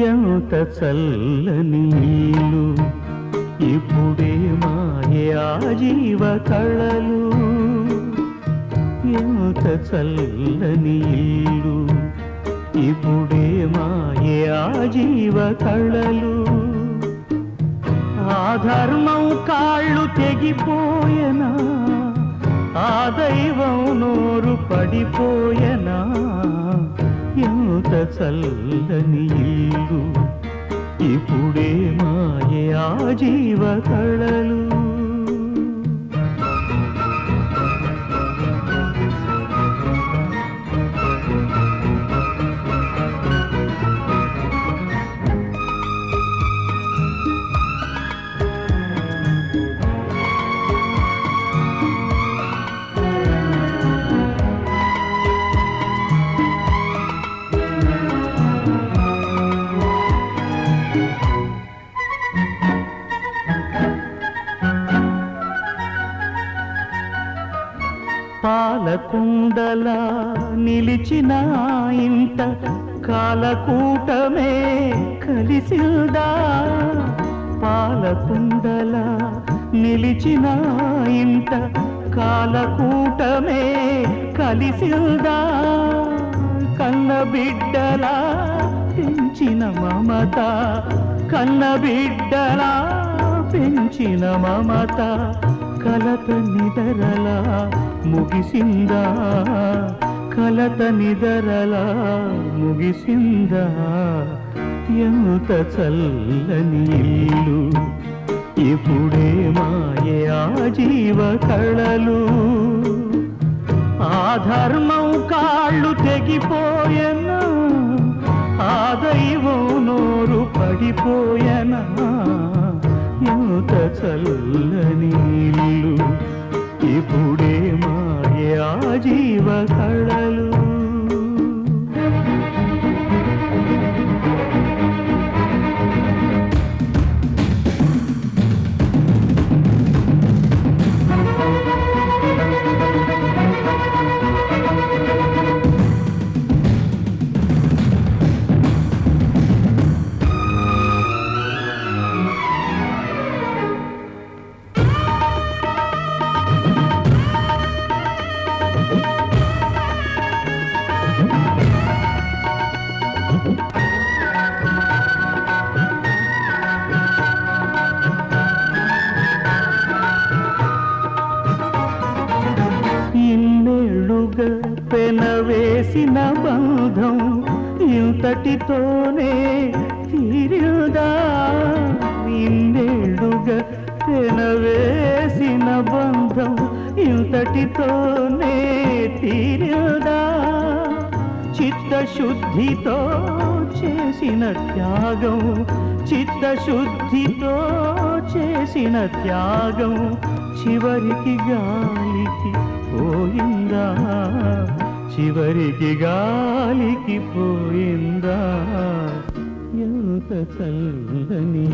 ఎంత చల్లని నీళ్ళు ఇప్పుడే మాయే ఆ జీవ కళలు. ఎంత చల్లని ఇల్లు ఇప్పుడే మాయే ఆ జీవ కళలు. ఆ ధర్మం కాళ్ళు తెగిపోయనా? ఆ దైవం నోరు పడిపోయనా? చల్లని ఇల్లు ఇప్పుడే మాయే ఆ జీవ కళలు. పాలకుండలా నిలిచిన ఇంట కాలకూటమే కలిసిందా? పాలకుండలా నిలిచిన ఇంట కాలకూటమే కలిసిందా? కన్న బిడ్డలా పెంచిన మమత కన్న బిడ్డలా పెంచిన మమత కలత నిదరలా ముగిసిందా? కలత నిదరలా ముగిసిందా? ఎంత చల్లని ఇల్లు ఇప్పుడే మాయే ఆ జీవ కళలు. ఆ ధర్మం కాళ్ళు తెగిపోయనా? ఆ దైవం నోరు పడిపోయనా? ఎంత చల్లని ఇప్పుడే మాయే ఆ జీవ కళలు. పెనవేసిన బంధం ఇంతటితోనే తీరుదా? ఇన్నేళ్ళుగా పెనవేసిన బంధం ఇంతటితోనే తీరుదా? చిత్తశుద్ధితో చేసిన త్యాగం చిత్తశుద్ధితో చేసిన త్యాగం చివరికి గాలికి పోయిందా? చివరికి గాలికి పోయిందా? ఎంత చల్లని